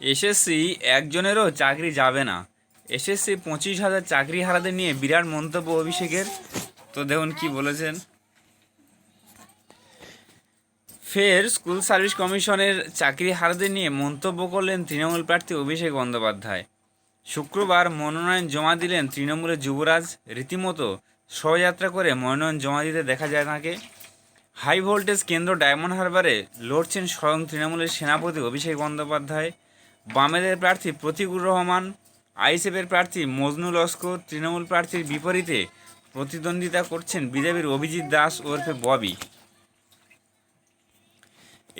SSC একজনেরও চাকরি যাবে না। এসএসসি পঁচিশ হাজার চাকরি হারাদের নিয়ে বিরাট মন্তব্য অভিষেকের। তো দেখুন কি বলেছেন। ফের স্কুল সার্ভিস কমিশনের চাকরি হারাদের নিয়ে মন্তব্য করলেন তৃণমূল প্রার্থী অভিষেক বন্দ্যোপাধ্যায়। শুক্রবার মনোনয়ন জমা দিলেন তৃণমূলের যুবরাজ। রীতিমতো শোভাযাত্রা করে মনোনয়ন জমা দিতে দেখা যায় তাকে। হাই ভোল্টেজ কেন্দ্র ডায়মন্ড হারবারে লড়ছেন স্বয়ং তৃণমূলের সেনাপতি অভিষেক বন্দ্যোপাধ্যায়। বামেদের প্রার্থী প্রতীকুর রহমান, আইএসএফের প্রার্থী মজনু লস্কর তৃণমূল প্রার্থীর বিপরীতে প্রতিদ্বন্দ্বিতা করছেন বিজেপির অভিজিৎ দাস ওরফে ববি।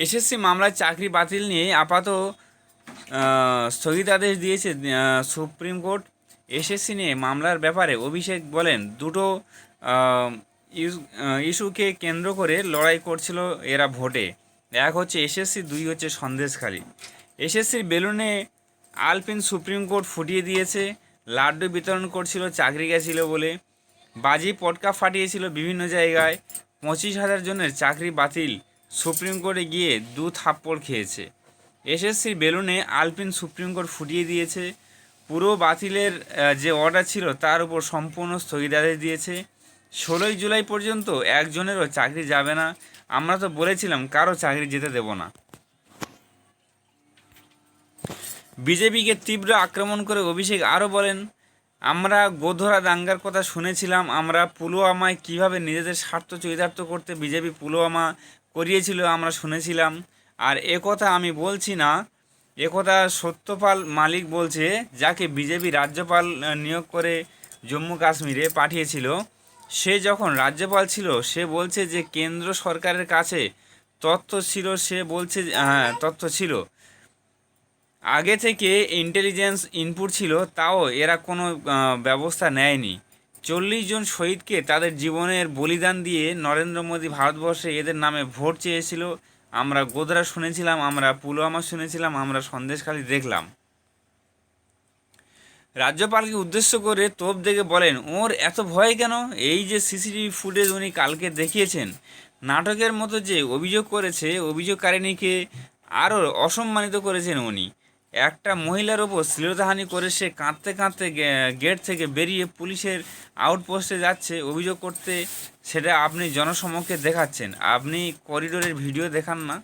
এসএসসি মামলায় চাকরি বাতিল নিয়ে আপাত স্থগিতাদেশ দিয়েছে সুপ্রিম কোর্ট। এসএসসি নিয়ে মামলার ব্যাপারে অভিষেক বলেন, দুটো ইস্যুকে কেন্দ্র করে লড়াই করছিল এরা ভোটে। এক হচ্ছে এসএসসি, দুই হচ্ছে সন্দেশখালী। এসএসসির বেলুনে আলপিন সুপ্রিম কোর্ট ফুটিয়ে দিয়েছে, লাড্ডু বিতরণ করছিল, চাকরি গেছিল বলে। বাজি পটকা ফাটিয়েছিল বিভিন্ন জায়গায়, পঁচিশ হাজার জনের চাকরি বাতিল, সুপ্রিম কোর্টে গিয়ে দু থাপ্পড় খেয়েছে। এসএসসির বেলুনে আলপিন সুপ্রিম কোর্ট ফুটিয়ে দিয়েছে, পুরো বাতিলের যে অর্ডার ছিল তার উপর সম্পূর্ণ স্থগিতাদেশ দিয়েছে। ষোলোই জুলাই পর্যন্ত একজনেরও চাকরি যাবে না, আমরা তো বলেছিলাম কারও চাকরি যেতে দেব না। বিজেপিকে তীব্র আক্রমণ করে অভিষেক আরও বলেন, আমরা গোধরা দাঙ্গার কথা শুনেছিলাম, আমরা পুলওয়ামায় কীভাবে নিজেদের স্বার্থ চরিতার্থ করতে বিজেপি পুলওয়ামা করিয়েছিল আমরা শুনেছিলাম। আর এ কথা আমি বলছি না একথা সত্যপাল মালিক বলছে, যাকে বিজেপি রাজ্যপাল নিয়োগ করে জম্মু কাশ্মীরে পাঠিয়েছিল। সে যখন রাজ্যপাল ছিল, সে বলছে যে কেন্দ্র সরকারের কাছে তথ্য ছিল, সে বলছে হ্যাঁ তথ্য ছিল। আগে থেকে ইন্টেলিজেন্স ইনপুট ছিল, তাও এরা কোনো ব্যবস্থা নেয়নি। চল্লিশ জন শহীদকে তাদের জীবনের বলিদান দিয়ে নরেন্দ্র মোদী ভারতবর্ষে এদের নামে ভোট চেয়েছিল। আমরা গোদরা শুনেছিলাম, আমরা পুলওয়ামা শুনেছিলাম, আমরা সন্দেশখালি দেখলাম। রাজ্যপালকে উদ্দেশ্য করে তোপ দেখে বলেন, ওর এত ভয় কেন? এই যে সিসিটিভি ফুটেজ উনি কালকে দেখিয়েছেন, নাটকের মতো যে অভিযোগ করেছে, অভিযোগকারিণীকে আরও অসম্মানিত করেছেন উনি। একটা মহিলার ওপর শ্লীলতাহানি করে সে কাঁদতে কাঁদতে গেট থেকে বেরিয়ে পুলিশের আউটপোস্টে যাচ্ছে। অভিযোগ করতে সেটা আপনি জনসমক্ষে দেখাচ্ছেন। আপনি করিডোরের ভিডিও দেখান না।